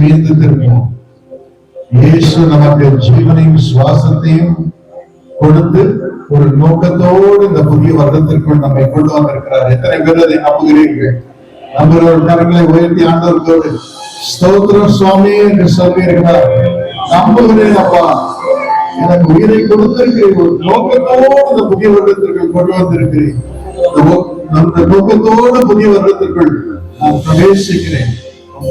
மீது திரும்பும் இயேசு நமக்கு ஜீவனையும் சுவாசத்தையும் கொடுத்து ஒரு நோக்கத்தோடு இந்த புதிய வருடத்திற்குள் நம்மை கொண்டு வந்திருக்கிறார். எத்தனை பேர் அதை நம்புகிறீர்கள்? நம்மளோட கரங்களை உயர்த்தி ஆண்டவர்களோடு ஸ்தோத்திரம் சுவாமி என்று சொல்லி இருக்கிறார் நம்புகிறேன் அப்பா. எனக்கு உயிரை கொடுத்திருக்கிறேன் ஒரு நோக்கத்தோடு இந்த புதிய வருடத்திற்குள் கொண்டு வந்திருக்கிறேன். அந்த நோக்கத்தோடு புதிய வருடத்திற்குள் நான் பிரவேசிக்கிறேன்.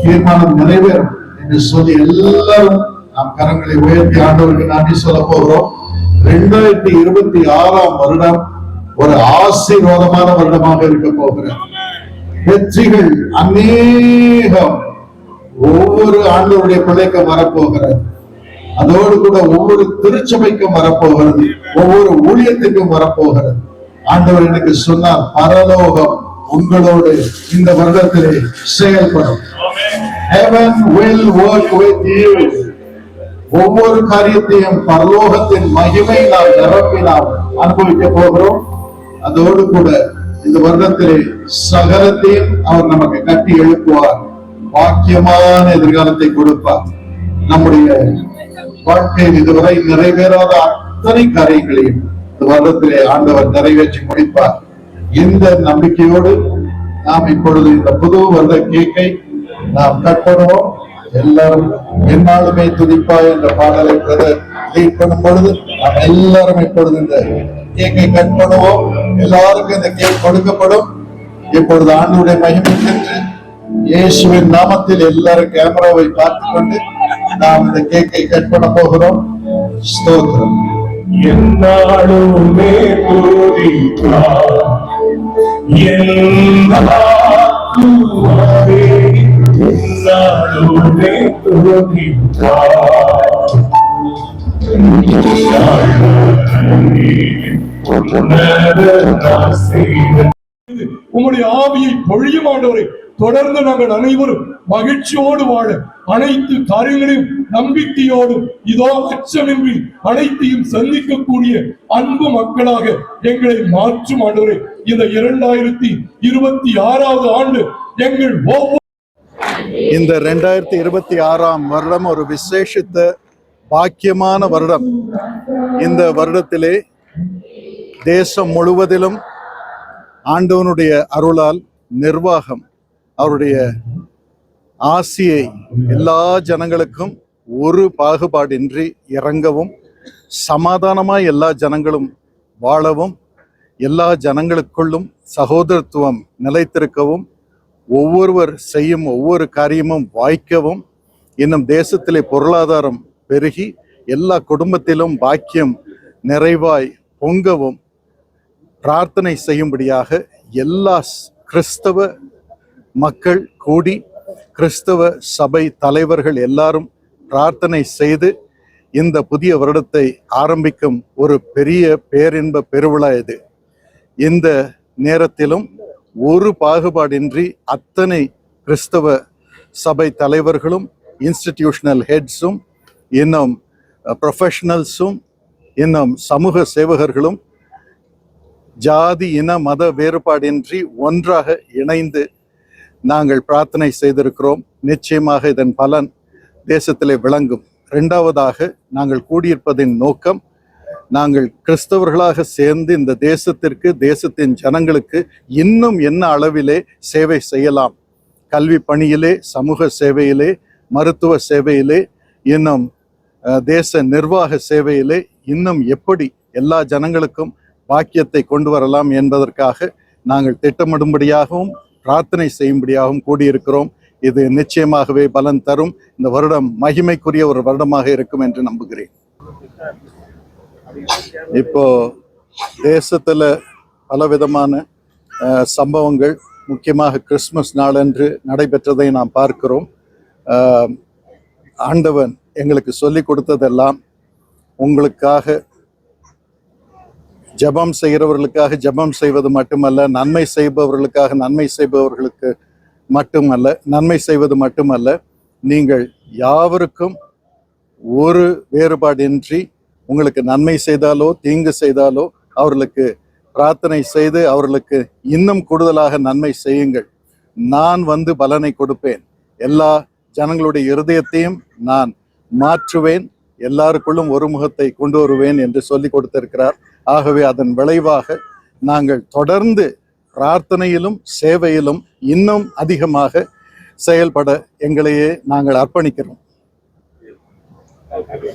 தீர்மானம் நிறைவேறும் என்று சொல்லி எல்லாரும் நாம் கரங்களை உயர்த்தி ஆண்டவருக்கு நன்றி சொல்ல போகிறோம். ரெண்டாயிரத்தி இருபத்தி ஆறாம் வருடம் ஒரு ஆசீர்வாதமான வருடமாக இருக்க போகிறேன் வெற்றிகள் அநேகம் ஒவ்வொரு ஆண்டவருடைய பிள்ளைக்கும் வரப்போகிறது. அதோடு கூட ஒவ்வொரு திருச்சபைக்கும் வரப்போகிறது ஒவ்வொரு ஊழியத்துக்கும் வரப்போகிறது. ஆண்டவர் எனக்கு சொன்னார் பரலோகம் உங்களோடு இந்த வருடத்திலே செயல்படும். Heaven will work with you. ஒவ்வொரு காரியத்தையும் பரலோகத்தின் மகிமை நாம் நிரப்பி நாம் அனுபவிக்க போகிறோம். அதோடு கூட இந்த வருடத்திலே சகலத்தையும் அவர் நமக்கு கட்டி எழுப்புவார். பாக்கியமான எதிர்காலத்தை கொடுப்பார். நம்முடைய வாழ்க்கையில் இதுவரை நிறைவேறாத அத்தனை காரியங்களையும் வருடத்திலே ஆண்டவர் நிறைவேற்றி முடிப்பார். இந்த நம்பிக்கையோடு நாம் இப்பொழுது இந்த புது வருட கேக்கை நாம் கட் பண்ணுவோம் எல்லாரும் என்னாலுமே துதிப்பா என்ற பாடலை லீட் பண்ணும் பொழுது நாம் எல்லாரும் இப்பொழுது இந்த கேக்கை கட் பண்ணுவோம் எல்லாருக்கும் இந்த கேக் கொடுக்கப்படும். இப்பொழுது ஆண்டுடைய மகிமை சென்று இயேசுவின் நாமத்தில் எல்லாரும் கேமராவை பார்த்து கொண்டு நாம் இந்த கேக்கை கட் பண்ண போகிறோம். ஸ்தோத்திரம். என்னாலுமே துதிப்பார் என்னாலுமே உம்முடைய ஆவியை பொழியும் ஆண்டவரை. தொடர்ந்து நாங்கள் அனைவரும் மகிழ்ச்சியோடு வாழ அனைத்து காரியங்களையும் நம்பிக்கையோடும் இதோ அச்சமின்றி அனைத்தையும் சந்திக்கக்கூடிய அன்பு மக்களாக எங்களை மாற்றும் ஆண்டவரே. இந்த இரண்டாயிரத்தி இருபத்தி ஆறாவது ஆண்டு எங்கள் ஒவ்வொரு இந்த ரெண்டாயிரத்தி இருபத்தி ஆறாம் வருடம் ஒரு விசேஷித்த பாக்கியமான வருடம். இந்த வருடத்திலே தேசம் முழுவதிலும் ஆண்டவனுடைய அருளால் நிர்வாகம் அவருடைய ஆசியை எல்லா ஜனங்களுக்கும் ஒரு பாகுபாடின்றி இறங்கவும் சமாதானமாக எல்லா ஜனங்களும் வாழவும் எல்லா ஜனங்களுக்குள்ளும் சகோதரத்துவம் நிலைத்திருக்கவும் ஒவ்வொருவர் செய்யும் ஒவ்வொரு காரியமும் வாய்க்கவும் இன்னும் தேசத்திலே பொருளாதாரம் பெருகி எல்லா குடும்பத்திலும் பாக்கியம் நிறைவாய் பொங்கவும் பிரார்த்தனை செய்யும்படியாக எல்லா கிறிஸ்தவ மக்கள் கூடி கிறிஸ்தவ சபை தலைவர்கள் எல்லாரும் பிரார்த்தனை செய்து இந்த புதிய வருடத்தை ஆரம்பிக்கும் ஒரு பெரிய பேரின்ப பெருவிழா இது. இந்த நேரத்திலும் ஒரு பாகுபாடின்றி அத்தனை கிறிஸ்தவ சபை தலைவர்களும் இன்ஸ்டிடியூஷனல் ஹெட்ஸும் இன்னும் ப்ரொஃபஷனல்ஸும் இன்னும் சமூக சேவகர்களும் ஜாதி இன மத வேறுபாடின்றி ஒன்றாக இணைந்து நாங்கள் பிரார்த்தனை செய்திருக்கிறோம். நிச்சயமாக இதன் பலன் தேசத்திலே விளங்கும். ரெண்டாவதாக நாங்கள் கூடியிருப்பதின் நோக்கம் நாங்கள் கிறிஸ்தவர்களாக சேர்ந்து இந்த தேசத்திற்கு தேசத்தின் ஜனங்களுக்கு இன்னும் என்ன அளவிலே சேவை செய்யலாம். கல்வி பணியிலே சமூக சேவையிலே மருத்துவ சேவையிலே இன்னும் தேச நிர்வாக சேவையிலே இன்னும் எப்படி எல்லா ஜனங்களுக்கும் பாக்கியத்தை கொண்டு வரலாம் என்பதற்காக நாங்கள் திட்டமிடும்படியாகவும் பிரார்த்தனை செய்யும்படியாகவும் கூடியிருக்கிறோம். இது நிச்சயமாகவே பலன் தரும். இந்த வருடம் மகிமைக்குரிய ஒரு வருடமாக இருக்கும் என்று நம்புகிறேன். இப்போ தேசத்தில் பலவிதமான சம்பவங்கள் முக்கியமாக கிறிஸ்மஸ் நாளன்று நடைபெற்றதை நாம் பார்க்கிறோம். ஆண்டவன் எங்களுக்கு சொல்லிக் கொடுத்ததெல்லாம் உங்களுக்காக ஜெபம் செய்கிறவர்களுக்காக ஜெபம் செய்வது மட்டுமல்ல நன்மை செய்பவர்களுக்காக நன்மை செய்பவர்களுக்கு மட்டுமல்ல நன்மை செய்வது மட்டுமல்ல நீங்கள் யாவருக்கும் ஒரு வேறுபாடின்றி உங்களுக்கு நன்மை செய்தாலோ தீங்கு செய்தாலோ அவர்களுக்கு பிரார்த்தனை செய்து அவர்களுக்கு இன்னும் கூடுதலாக நன்மை செய்யுங்கள். நான் வந்து பலனை கொடுப்பேன். எல்லா ஜனங்களுடைய இருதயத்தையும் நான் மாற்றுவேன். எல்லாருக்குள்ளும் ஒரு முகத்தை கொண்டு வருவேன் என்று சொல்லி கொடுத்திருக்கிறார். ஆகவே அதன் விளைவாக நாங்கள் தொடர்ந்து பிரார்த்தனையிலும் சேவையிலும் இன்னும் அதிகமாக செயல்பட எங்களையே நாங்கள் அர்ப்பணிக்கிறோம்.